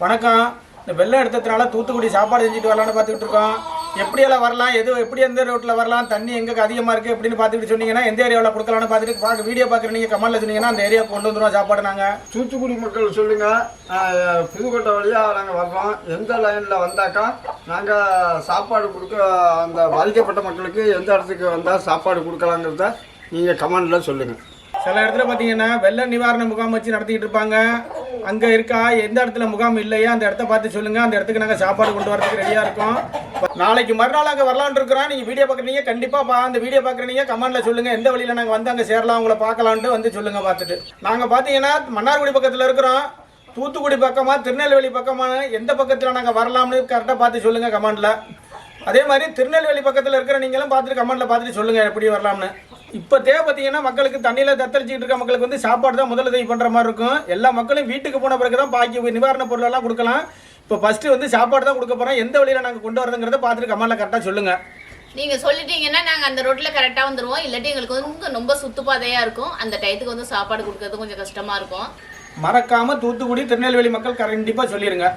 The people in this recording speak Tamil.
வணக்கம். இந்த வெள்ளம் எடுத்ததுனால தூத்துக்குடி சாப்பாடு செஞ்சுட்டு வரலாம்னு பார்த்துக்கிட்டு இருக்கோம். எப்படியெல்லாம் வரலாம்? எது எப்படி எந்த ரோட்டில் வரலாம்? தண்ணி எங்கே அதிகமாக இருக்குது எப்படின்னு பார்த்துக்கிட்டு சொன்னீங்கன்னா எந்த ஏரியாவில் கொடுக்கலாம்னு பார்த்துட்டு பார்க்க வீடியோ பார்க்குற நீங்கள் கமெண்ட்ல சொன்னீங்கன்னா அந்த ஏரியா கொண்டு வந்துடுவோம் சாப்பாடு நாங்கள் தூத்துக்குடி மக்கள் சொல்லுங்க ஆஹ், புதுக்கோட்டை வழியாக நாங்கள் வர்றோம். எந்த லைனில் வந்தாக்கா நாங்கள் சாப்பாடு கொடுக்க அந்த பாதிக்கப்பட்ட மக்களுக்கு எந்த இடத்துக்கு வந்தால் சாப்பாடு கொடுக்கலாங்கிறத நீங்கள் கமெண்டில் சொல்லுங்கள் சில இடத்துல பார்த்தீங்கன்னா வெள்ள நிவாரண முகாம் வச்சு நடத்திக்கிட்டு இருப்பாங்க. அங்கே இருக்கா? எந்த இடத்துல முகாம் இல்லையா? அந்த இடத்த பார்த்து சொல்லுங்கள் அந்த இடத்துக்கு நாங்கள் சாப்பாடு கொண்டு வரதுக்கு ரெடியாக இருக்கோம். நாளைக்கு மறுநாள் அங்கே வரலான் இருக்கிறோம். நீங்கள் வீடியோ பார்க்குறீங்க. கண்டிப்பாக பா அந்த வீடியோ பார்க்குறீங்க. கமெண்ட்டில் சொல்லுங்கள் எந்த வழியில் நாங்கள் வந்து அங்கே சேரலாம் உங்களை பார்க்கலான்ட்டு வந்து சொல்லுங்கள் பார்த்துட்டு. நாங்கள் பார்த்தீங்கன்னா மன்னார்குடி பக்கத்தில் இருக்கிறோம். தூத்துக்குடி பக்கமா திருநெல்வேலி பக்கமா எந்த பக்கத்தில் நாங்கள் வரலாம்னு கரெக்டாக பார்த்து சொல்லுங்கள் கமெண்டில் அதே மாதிரி திருநெல்வேலி பக்கத்தில் இருக்கிற நீங்களும் பார்த்துட்டு கமெண்ட்டில் பார்த்துட்டு சொல்லுங்கள் எப்படி வரலாம்னு. இப்போ தேவை பார்த்தீங்கன்னா மக்களுக்கு தண்ணியில் தத்தளிச்சிட்டு இருக்க மக்களுக்கு வந்து சாப்பாடு தான் முதலுதவி பண்ணுற மாதிரி இருக்கும். எல்லா மக்களும் வீட்டுக்கு போன பிறகு தான் பாக்கி நிவாரண பொருள் எல்லாம் கொடுக்கலாம். இப்போ ஃபஸ்ட்டு வந்து சாப்பாடு தான் கொடுக்க போகிறோம் எந்த வழியில் நாங்கள் கொண்டு வரதுங்கிறத பார்த்துட்டு கமெண்ட்டில் கரெக்டாக சொல்லுங்கள் நீங்க சொல்லிட்டீங்கன்னா நாங்க அந்த ரோட்ல கரெக்டா வந்துருவோம். இல்லாட்டி எங்களுக்கு வந்து ரொம்ப சுத்துப்பாதையா இருக்கும். அந்த டயத்துக்கு வந்து சாப்பாடு கொடுக்கறது கொஞ்சம் கஷ்டமா இருக்கும். மறக்காமல் தூத்துக்குடி திருநெல்வேலி மக்கள் கண்டிப்பாக சொல்லிடுங்க